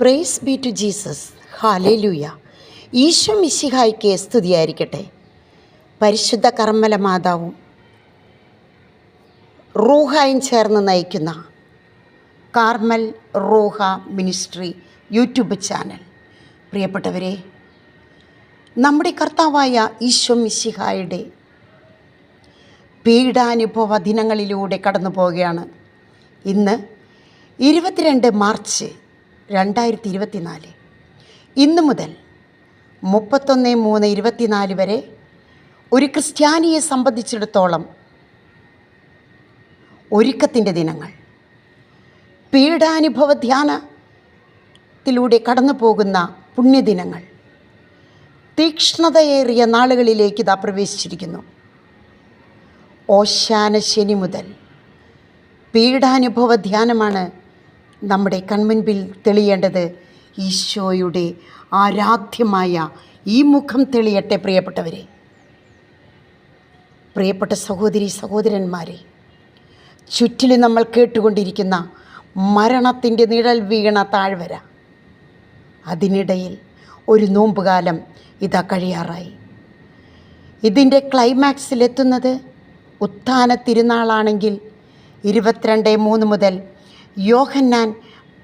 Praise be to Jesus hallelujah Eesho മിശിഹായ്ക്ക് സ്തുതിയായിരിക്കട്ടെ. പരിശുദ്ധ കർമ്മല മാതാവും റൂഹായും ചേർന്ന് നയിക്കുന്ന കാർമൽ റൂഹ മിനിസ്ട്രി യൂട്യൂബ് ചാനൽ. പ്രിയപ്പെട്ടവരെ നമ്മുടെ കർത്താവായ ഈശോ മിശിഹായുടെ പീഡാനുഭവ ദിനങ്ങളിലൂടെ കടന്നു പോവുകയാണ് ഇന്ന് ഇരുപത്തിരണ്ട് മാർച്ച് രണ്ടായിരത്തി ഇരുപത്തിനാല് ഇന്ന് മുതൽ മുപ്പത്തൊന്ന് മൂന്ന് ഇരുപത്തിനാല് വരെ ഒരു ക്രിസ്ത്യാനിയെ സംബന്ധിച്ചിടത്തോളം ഒരുക്കത്തിന്റെ ദിനങ്ങൾ. പീഡാനുഭവ ധ്യാനത്തിലൂടെ കടന്നു പോകുന്ന പുണ്യദിനങ്ങൾ. തീക്ഷ്ണതയേറിയ നാളുകളിലേക്ക് ഇതാ പ്രവേശിച്ചിരിക്കുന്നു. ഓശാന ശനി മുതൽ പീഡാനുഭവ ധ്യാനമാണ് നമ്മുടെ കൺമുൻപിൽ തെളിയേണ്ടത് ഈശോയുടെ ആരാധ്യമായ ഈ മുഖം തെളിയട്ടെ പ്രിയപ്പെട്ടവരെ. പ്രിയപ്പെട്ട സഹോദരി സഹോദരന്മാരെ ചുറ്റിലും നമ്മൾ കേട്ടുകൊണ്ടിരിക്കുന്ന മരണത്തിന്റെ നിഴൽ വീണ താഴ്വര അതിനിടയിൽ ഒരു നോമ്പുകാലം ഇതാ കഴിയാറായി. ഇതിന്റെ ക്ലൈമാക്സിലെത്തുന്നത് ഉത്ഥാന തിരുനാളാണെങ്കിൽ ഇരുപത്തിരണ്ട് മൂന്ന് മുതൽ യോഹന്നാൻ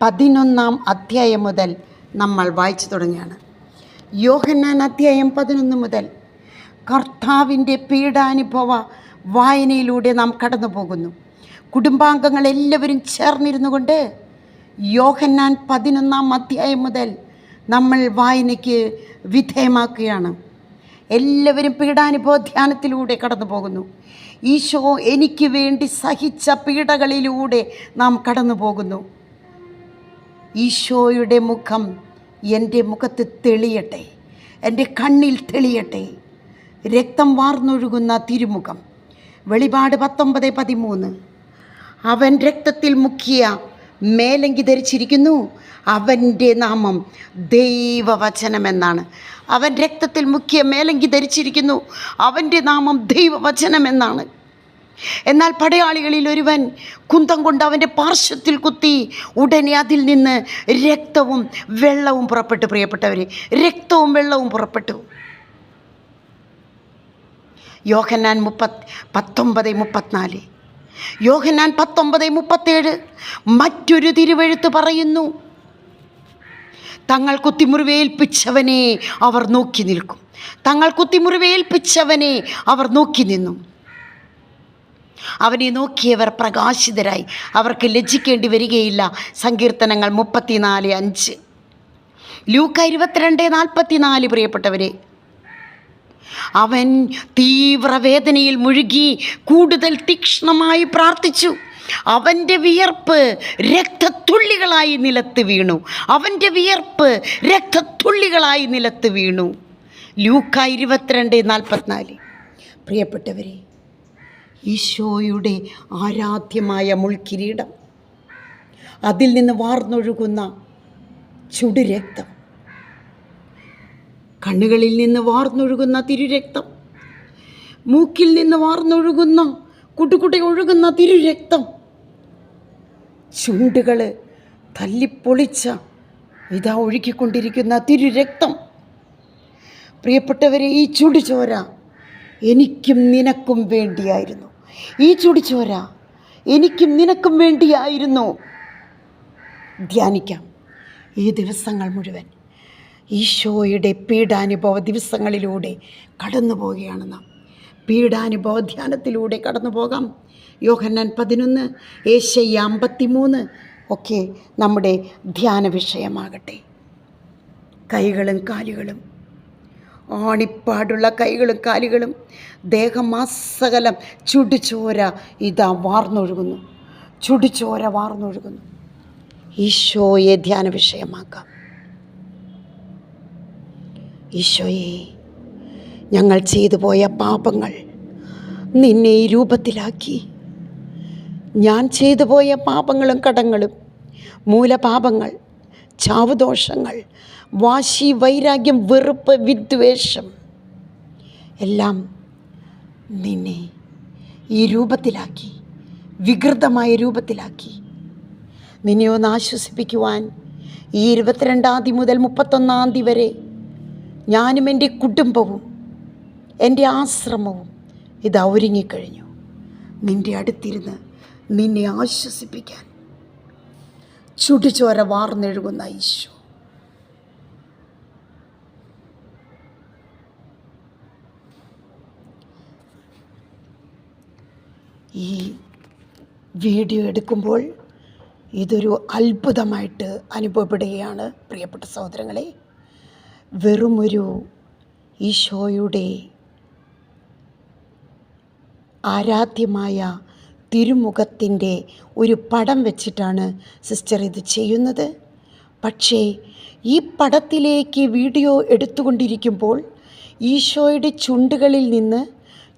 പതിനൊന്നാം അധ്യായം മുതൽ നമ്മൾ വായിച്ചു തുടങ്ങിയാണ് യോഹന്നാൻ അധ്യായം പതിനൊന്ന് മുതൽ കർത്താവിന്റെ പീഡാനുഭവ വായനയിലൂടെ നാം കടന്നു പോകുന്നു കുടുംബാംഗങ്ങൾ എല്ലാവരും ചേർന്നിരുന്നു കൊണ്ട് യോഹന്നാൻ പതിനൊന്നാം അധ്യായം മുതൽ നമ്മൾ വായനയ്ക്ക് വിധേയമാക്കുകയാണ്. എല്ലാവരും പീഡാനുഭവ ധ്യാനത്തിലൂടെ കടന്നു പോകുന്നു ഈശോ എനിക്ക് വേണ്ടി സഹിച്ച പീഡകളിലൂടെ നാം കടന്നു പോകുന്നു ഈശോയുടെ മുഖം എന്റെ മുഖത്ത് തെളിയട്ടെ. എന്റെ കണ്ണിൽ തെളിയട്ടെ. രക്തം വാർന്നൊഴുകുന്ന തിരുമുഖം. വെളിപാട് പത്തൊമ്പത് പതിമൂന്ന്. അവൻ രക്തത്തിൽ മുക്കിയ മേലങ്കി ധരിച്ചിരിക്കുന്നു അവന്റെ നാമം ദൈവവചനമെന്നാണ്. അവൻ രക്തത്തിൽ മുഖ്യ മേലങ്കി ധരിച്ചിരിക്കുന്നു അവന്റെ നാമം ദൈവവചനമെന്നാണ്. എന്നാൽ പടയാളികളിൽ ഒരുവൻ കുന്തം കൊണ്ട് അവന്റെ പാർശ്വത്തിൽ കുത്തി ഉടനെ അതിൽ നിന്ന് രക്തവും വെള്ളവും പുറപ്പെട്ടു. പ്രിയപ്പെട്ടവർ രക്തവും വെള്ളവും പുറപ്പെട്ടു. യോഹന്നാൻ മുപ്പത് പത്തൊമ്പത് മുപ്പത്തിനാല്. യോഹന്നാൻ പത്തൊമ്പത് മുപ്പത്തേഴ് മറ്റൊരു തിരുവെഴുത്ത് പറയുന്നു തങ്ങൾ കുത്തിമുറിവേൽപ്പിച്ചവനെ അവർ നോക്കി നിൽക്കും. തങ്ങൾ കുത്തിമുറിവേൽപ്പിച്ചവനെ അവർ നോക്കി നിന്നു. അവനെ നോക്കിയവർ പ്രകാശിതരായി. അവർക്ക് ലജ്ജിക്കേണ്ടി വരികയില്ല. സങ്കീർത്തനങ്ങൾ മുപ്പത്തിനാല് അഞ്ച്. ലൂക്ക ഇരുപത്തിരണ്ട് നാൽപ്പത്തിനാല് പ്രിയപ്പെട്ടവരെ അവൻ തീവ്രവേദനയിൽ മുഴുകി കൂടുതൽ തീക്ഷ്ണമായി പ്രാർത്ഥിച്ചു. അവന്റെ വിയർപ്പ് രക്തത്തുള്ളികളായി നിലത്ത് വീണു. അവന്റെ വിയർപ്പ് രക്തത്തുള്ളികളായി നിലത്ത് വീണു. ലൂക്ക ഇരുപത്തിരണ്ട് നാൽപ്പത്തിനാല്. പ്രിയപ്പെട്ടവരെ ഈശോയുടെ ആരാധ്യമായ മുൾക്കിരീടം. അതിൽ നിന്ന് വാർന്നൊഴുകുന്ന ചുടുരക്തം. കണ്ണുകളിൽ നിന്ന് വാർന്നൊഴുകുന്ന തിരുരക്തം. മൂക്കിൽ നിന്ന് വാർന്നൊഴുകുന്ന കുട്ടുകുട്ടി ഒഴുകുന്ന തിരുരക്തം. ചുണ്ടുകൾ തല്ലിപ്പൊളിച്ച ഇതാ ഒഴുകിക്കൊണ്ടിരിക്കുന്ന തിരുരക്തം. പ്രിയപ്പെട്ടവരെ ഈ ചുടുചോര എനിക്കും നിനക്കും വേണ്ടിയായിരുന്നു. ഈ ചുടുചോര എനിക്കും നിനക്കും വേണ്ടിയായിരുന്നു. ധ്യാനിക്കാം. ഈ ദിവസങ്ങൾ മുഴുവൻ ഈശോയുടെ പീഡാനുഭവ ദിവസങ്ങളിലൂടെ കടന്നു പോവുകയാണ് നാം. പീഡാനുഭവ ധ്യാനത്തിലൂടെ കടന്നു പോകാം. യോഹന്നാൻ പതിനൊന്ന് ഏഷ്യ അമ്പത്തിമൂന്ന് ഒക്കെ നമ്മുടെ ധ്യാന വിഷയമാകട്ടെ. കൈകളും കാലുകളും ആണിപ്പാടുള്ള കൈകളും കാലുകളും ദേഹമാസകലം ചുടുചോര ഇതാ വാർന്നൊഴുകുന്നു. ചുടുചോര വാർന്നൊഴുകുന്നു. ഈശോയെ ധ്യാന വിഷയമാക്കാം. ഈശോയെ ഞങ്ങൾ ചെയ്തു പോയ പാപങ്ങൾ നിന്നെ ഈ രൂപത്തിലാക്കി. ഞാൻ ചെയ്തു പോയ പാപങ്ങളും കടങ്ങളും മൂലപാപങ്ങൾ ചാവുദോഷങ്ങൾ വാശി വൈരാഗ്യം വെറുപ്പ് വിദ്വേഷം എല്ലാം നിന്നെ ഈ രൂപത്തിലാക്കി വികൃതമായ രൂപത്തിലാക്കി. നിന്നെ ഒന്ന് ആശ്വസിപ്പിക്കുവാൻ ഈ ഇരുപത്തിരണ്ടാം തീയതി മുതൽ മുപ്പത്തൊന്നാം തീയതി വരെ ഞാനും എന്റെ കുടുംബവും എന്റെ ആശ്രമവും ഇത് ഒരുങ്ങിക്കഴിഞ്ഞു. നിന്റെ അടുത്തിരുന്ന് നിന്നെ ആശ്വസിപ്പിക്കാൻ ചുടുചോര വാർന്നെഴുകുന്ന ഈശോ. ഈ വീഡിയോ എടുക്കുമ്പോൾ ഇതൊരു അത്ഭുതമായിട്ട് അനുഭവപ്പെടുകയാണ് പ്രിയപ്പെട്ട സഹോദരങ്ങളെ. വെറുമൊരു ഈശോയുടെ ആരാധ്യമായ തിരുമുഖത്തിന്റെ ഒരു പടം വെച്ചിട്ടാണ് സിസ്റ്റർ ഇത് ചെയ്യുന്നത്. പക്ഷേ ഈ പടത്തിലേക്ക് വീഡിയോ എടുത്തുകൊണ്ടിരിക്കുമ്പോൾ ഈശോയുടെ ചുണ്ടുകളിൽ നിന്ന്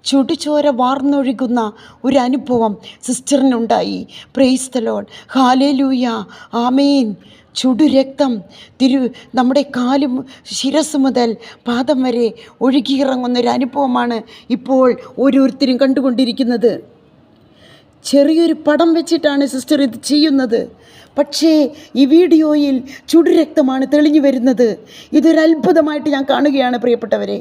ചുടുചോര വാർന്നൊഴുകുന്ന ഒരു അനുഭവം സിസ്റ്ററിനുണ്ടായി. പ്രേസ്തലോൺ ഹാലേലൂയ ആമേൻ ചുടുരക്തം തിരു നമ്മുടെ കാലും ശിരസ് മുതൽ പാദം വരെ ഒഴുകിയിറങ്ങുന്ന ഒരു അനുഭവമാണ് ഇപ്പോൾ ഓരോരുത്തരും കണ്ടുകൊണ്ടിരിക്കുന്നത്. ചെറിയൊരു പടം വെച്ചിട്ടാണ് സിസ്റ്റർ ഇത് ചെയ്യുന്നത്. പക്ഷേ ഈ വീഡിയോയിൽ ചുടുരക്തമാണ് തെളിഞ്ഞു വരുന്നത്. ഇതൊരു അത്ഭുതമായിട്ട് ഞാൻ കാണുകയാണ് പ്രിയപ്പെട്ടവരെ.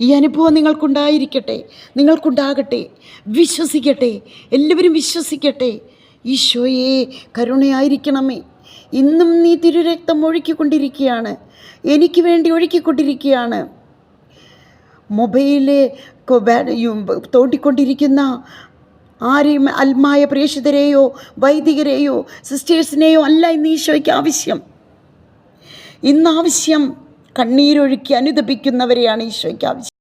ഈ അനുഭവം നിങ്ങൾക്കുണ്ടായിരിക്കട്ടെ നിങ്ങൾക്കുണ്ടാകട്ടെ വിശ്വസിക്കട്ടെ എല്ലാവരും വിശ്വസിക്കട്ടെ. ഈശോയെ കരുണയായിരിക്കണമേ. ഇന്നും നീ തിരുരക്തം ഒഴുക്കിക്കൊണ്ടിരിക്കുകയാണ്. എനിക്ക് വേണ്ടി ഒഴുക്കിക്കൊണ്ടിരിക്കുകയാണ്. മൊബൈൽ കൊ- ബാ- യും- തോണ്ടിക്കൊണ്ടിരിക്കുന്ന ആരെയും അൽമായ പ്രേക്ഷിതരെയോ വൈദികരെയോ സിസ്റ്റേഴ്സിനെയോ അല്ല ഇന്ന് ഈശോയ്ക്ക് ആവശ്യം. ഇന്നാവശ്യം കണ്ണീരൊഴുക്കി അനുദപിക്കുന്നവരെയാണ് ഈശോയ്ക്ക് ആവശ്യം.